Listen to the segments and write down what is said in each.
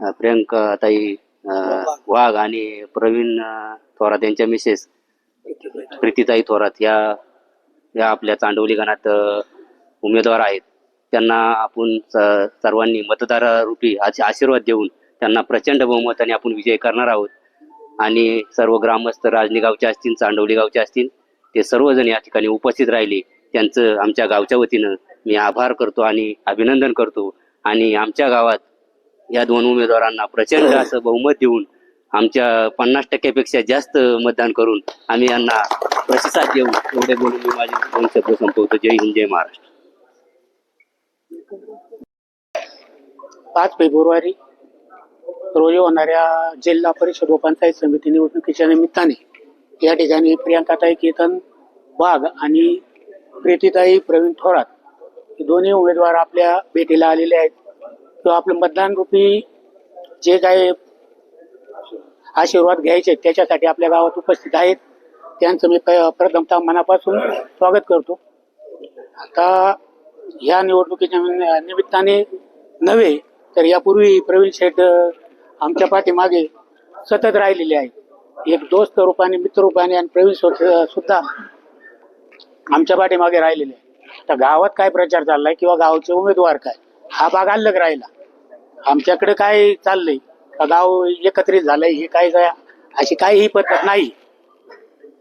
प्रियंका ताई वाघ आणि प्रवीण थोरात यांच्या मिसेस प्रीतीताई थोरात या या आपल्या चांडवली गणात उमेदवार आहेत. त्यांना आपण सर्वांनी मतदार रूपी आशीर्वाद देऊन त्यांना प्रचंड बहुमताने आपण विजय करणार आहोत. आणि सर्व ग्रामस्थ राजनी गावचे असतील चांडवली गावचे असतील ते सर्वजण या ठिकाणी उपस्थित राहिले. त्यांचं आमच्या गावच्या वतीनं मी आभार करतो आणि अभिनंदन करतो. आणि आमच्या गावात या दोन उमेदवारांना प्रचंड असं बहुमत देऊन आमच्या पन्नास टक्क्यापेक्षा जास्त मतदान करून आम्ही यांना प्रतिसाद देऊ एवढे बोलून मी माझे दोन शब्द संपवतो. जय हिंद जय महाराष्ट्र. पाच फेब्रुवारी रोजी होणाऱ्या जिल्हा परिषद व पंचायत समिती निवडणुकीच्या निमित्ताने या ठिकाणी प्रियांकाताई केतन वाघ आणि प्रीतीताई प्रवीण थोरात हे दोन्ही उमेदवार आपल्या भेटीला आलेले आहेत. किंवा आपलं मतदान रूपी जे काही आशीर्वाद घ्यायचे त्याच्यासाठी आपल्या गावात उपस्थित आहेत. त्यांचं मी प्रथमतः मनापासून स्वागत करतो. आता ह्या निवडणुकीच्या निमित्ताने नव्हे तर यापूर्वी प्रवीण शेठ आमच्या पाठीमागे सतत राहिलेले आहे एक दोस्त रूपाने मित्र रूपाने आणि प्रवीण सुद्धा आमच्या पाठीमागे राहिलेले आहे आता गावात काय प्रचार चाललाय किंवा गावचे उमेदवार काय? हा भाग अलग राहिला. आमच्याकडे काय चाललंय? का गाव एकत्रित झालंय हे काय काय अशी काही ही पद्धत नाही.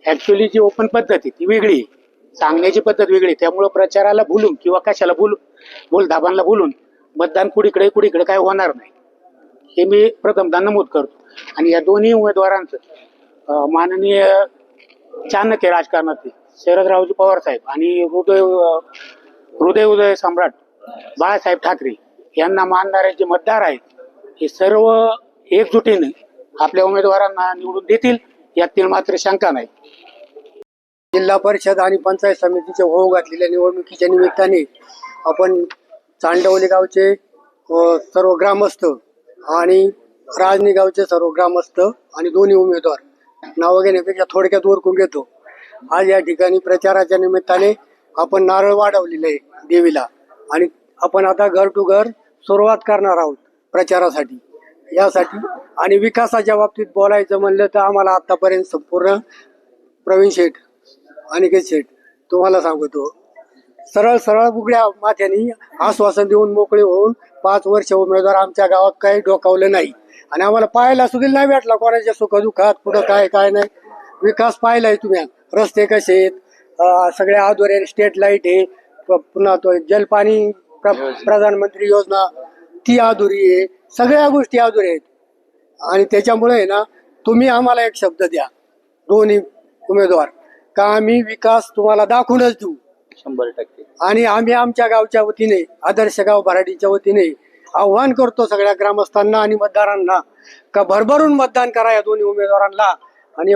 ऍक्च्युली जी ओपन पद्धत आहे ती वेगळी आहे. सांगण्याची पद्धत वेगळी आहे. त्यामुळं प्रचाराला भुलून किंवा कशाला बोलू बोलधाबांना भुलून मतदान कुणीकडे कुणीकडे काय होणार नाही. हे मी प्रथमतः नमूद करतो. आणि या दोन्ही उमेदवारांचं अं, माननीय चाणक्य राजकारणातले शरदरावजी पवार साहेब आणि हृदय हृदय उदय सम्राट बाळासाहेब ठाकरे यांना मानणारे जे मतदार आहेत हे सर्व एकजुटीने आपल्या उमेदवारांना निवडून देतील यातील मात्र शंका नाही. जिल्हा परिषद आणि पंचायत समितीचे होऊ घातलेल्या निवडणुकीच्या निमित्ताने आपण चांडवली गावचे सर्व ग्रामस्थ आणि राजनी गावचे सर्व ग्रामस्थ आणि दोन्ही उमेदवार नावं घेण्यापेक्षा थोडक्यात ओरकून घेतो. आज या ठिकाणी प्रचाराच्या निमित्ताने आपण नारळ वाढवलेले आहे देवीला. आणि आपण आता घर टू घर सुरुवात करणार आहोत प्रचारासाठी. यासाठी आणि विकासाच्या बाबतीत बोलायचं म्हणलं तर आम्हाला आतापर्यंत संपूर्ण प्रवीण शेठ अनिकेत शेठ तुम्हाला सांगतो. सरळ सरळ बुगड्या माथ्यानी आश्वासन देऊन मोकळे होऊन पाच वर्ष उमेदवार आमच्या गावात काही डोकावलं नाही. आणि आम्हाला पाहायला सुद्धा नाही भेटला कोणाच्या सुखदुःखात कुठं काय काय नाही. विकास पाहिलाय तुम्ही. रस्ते कसे आहेत? सगळ्या आदोरे स्टेट लाइट आहे. प- पुन्हा तो जलपाणी प्र- प्रधानमंत्री योजना ती अधुरी आहे. सगळ्या गोष्टी अधुऱ्या आहेत. आणि त्याच्यामुळे आहे ना तुम्ही आम्हाला एक शब्द द्या. दोन्ही उमेदवार. का आम्ही विकास तुम्हाला दाखवूनच देऊ? शंभर टक्के. आणि आम्ही आमच्या गावच्या वतीने आदर्श गाव भराडीच्या वतीने आव्हान करतो सगळ्या ग्रामस्थांना आणि मतदारांना का भरभरून मतदान करा या दोन्ही उमेदवारांना. आणि